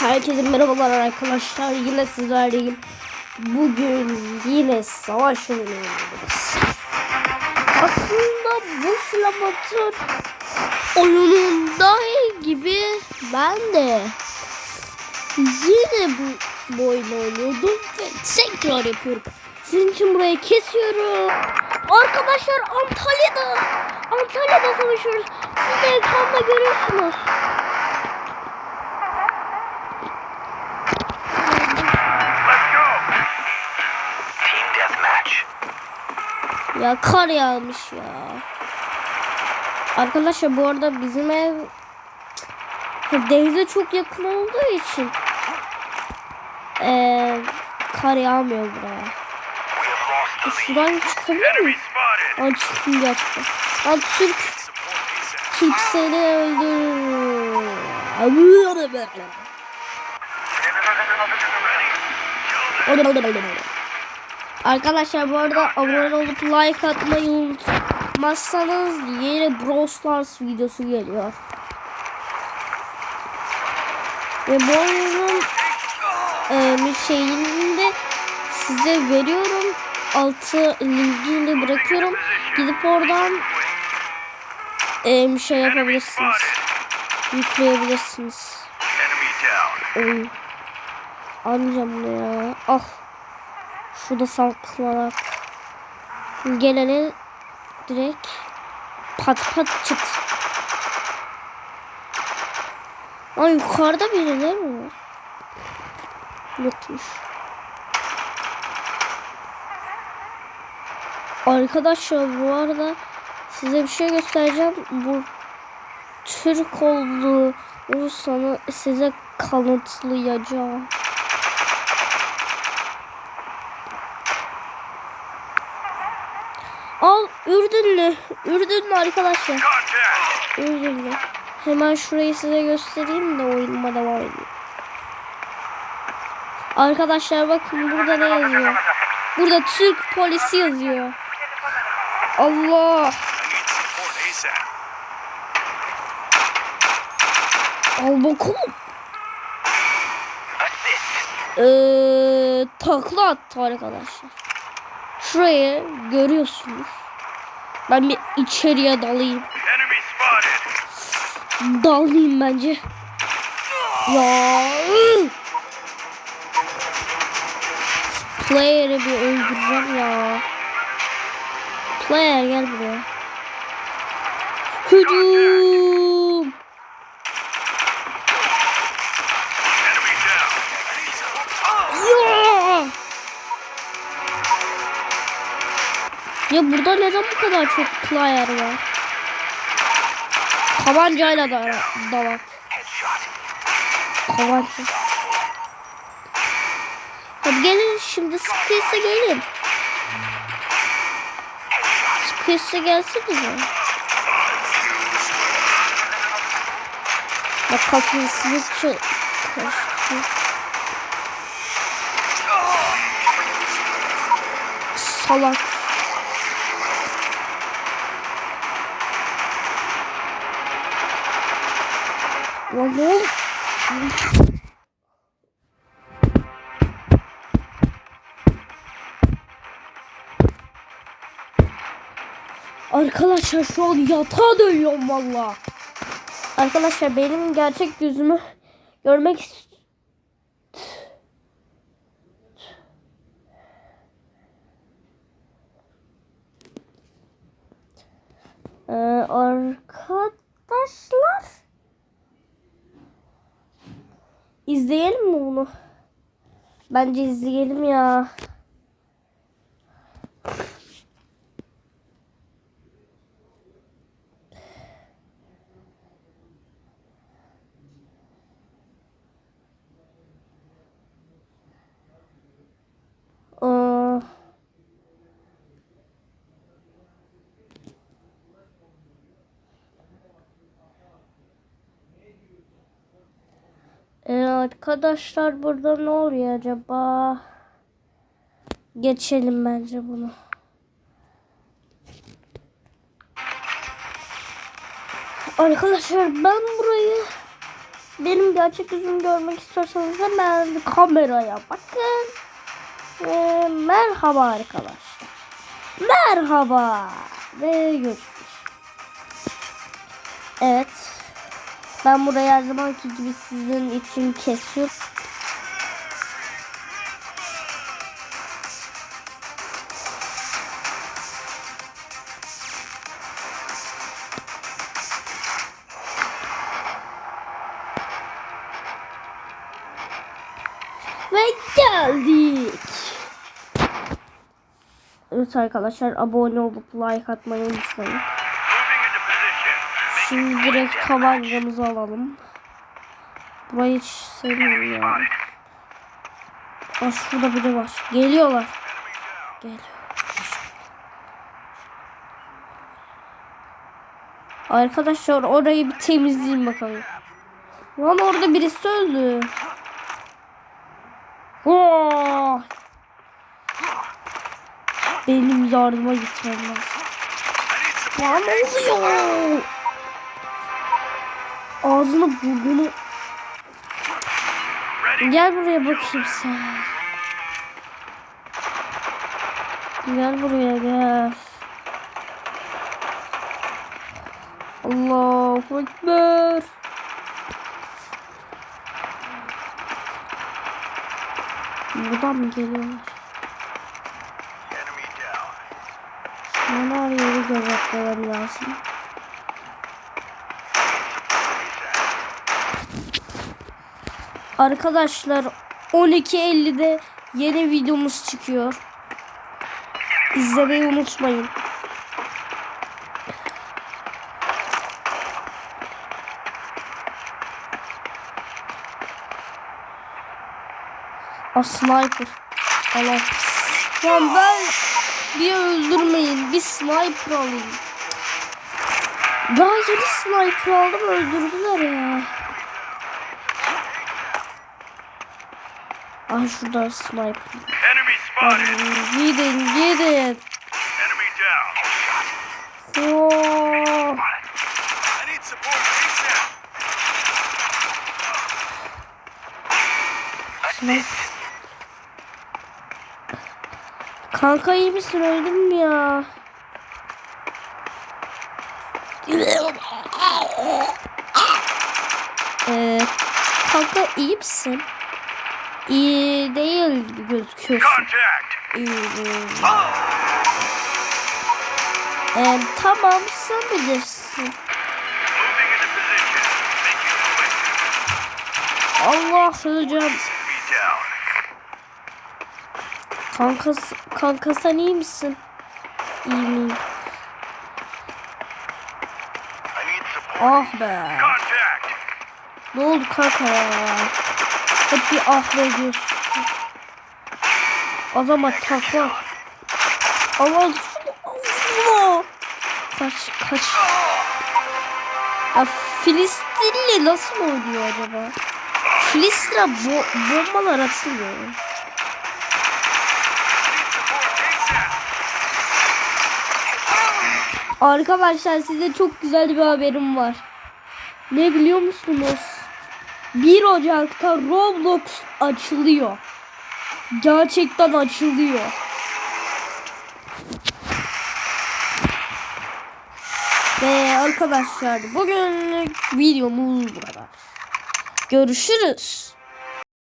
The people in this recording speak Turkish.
Herkese merhabalar arkadaşlar. Yine sizlerleyim. Bugün yine savaş oynuyoruz. Aslında bu flamatör oyununda gibi ben de yine bu, bu oyunu oynuyordum ve tekrar yapıyorum. Sizin için burayı kesiyorum. Arkadaşlar Antalya'da Antalya'da savaşıyoruz. Siz de ekranda görüyorsunuz. Ya kar yağmış ya. Arkadaşlar bu arada bizim ev denize çok yakın olduğu için eee, kar yağmıyor buraya. Şuradan çıkabilir miyim? Aa çıktım gerçekten. Lan Türk. Türk seni öldürür. Arkadaşlar bu arada abone olup like atmayı unutmazsanız yeni Brawl Stars videosu geliyor. Ve bu oyunun e, şeyini de size veriyorum. Altı linkini bırakıyorum. Gidip oradan e, şey yapabilirsiniz. Yükleyebilirsiniz. Oy. Almayacağım bunu ya. Ah. Şurada saklanak. Gelene direkt pat pat çıt. Ay yukarıda birileri mi var? Yokmuş. Arkadaşlar bu arada size bir şey göstereceğim. Bu Türk olduğu sana size kanıtlayacağım. Al Ürdünlü. Ürdünlü arkadaşlar. Ürdünlü. Hemen şurayı size göstereyim de oyunuma devam edeyim. Arkadaşlar bakın burada ne yazıyor? Burada Türk polisi yazıyor. Allah. Al bakalım. Ee, takla attı arkadaşlar. Şurayı görüyorsunuz. Ben bir içeriye dalayım. Dalayım bence. Ya. Player'ı bir öldüreceğim ya. Player gel buraya. Hücum. Ya burada neden bu kadar çok player var? Tabancayla da, da. Headshot. Tabanca. Hadi gelin şimdi sıkıysa gelin. Sıkıysa gelsenize. Bak kafasını çı- karıştı. Salak. Lan? Arkadaşlar şu an yatağa dönüyorum valla. Arkadaşlar benim gerçek yüzümü görmek ist- Ee, arkadaşlar izleyelim mi bunu? Bence izleyelim ya. Arkadaşlar burada ne oluyor acaba? Geçelim bence bunu. Arkadaşlar ben burayı benim gerçek yüzümü görmek istiyorsanız hemen kameraya bakın. Ve merhaba arkadaşlar. Merhaba. Ve görüşürüz. Evet. Ben burayı her zamanki gibi sizin için kesiyorum. Ve geldik. Evet arkadaşlar abone olup like atmayı unutmayın. Şimdi direkt tabancamızı alalım. Burayı hiç sevmiyorum ya. Aa, şurada biri var. Geliyorlar. Geliyor. Arkadaşlar orayı bir temizleyin bakalım. Lan orada birisi öldü. Oo! Benim yardıma gitmem lazım. Ya ne oluyor? Ağzını burnunu. Gel buraya bakayım sen. Gel buraya gel. Allahu Ekber. Buradan mı geliyorlar? Her yeri gözetlemem lazım. Arkadaşlar 12.50'de yeni videomuz çıkıyor. İzlemeyi unutmayın. A sniper. Allah. Lan ben bir öldürmeyin. Bir sniper alayım. Daha yeni sniper aldım öldürdüler ya. Ay şurada sniper. Enemy spotted. Gidin gidin. Sniper. Kanka iyi misin öldün mü ya? Ee, kanka iyi misin? İyi değil gözüküyorsun. İyi değil. Ee, tamam sen bilirsin. Allah down. Kanka, kanka sen iyi misin? İyi miyim? Ah be. Ne oldu kanka ya? Hep bir ah be diyorsun. Adama takla. Allah Allah. Kaç kaç. Ya Filistinli nasıl oynuyor acaba? Filistin'e bo bombalar atılıyor. Arkadaşlar size çok güzel bir haberim var. Ne biliyor musunuz? 1 Ocak'ta Roblox açılıyor. Gerçekten açılıyor. Ve arkadaşlar bugünlük videomuz bu kadar. Görüşürüz.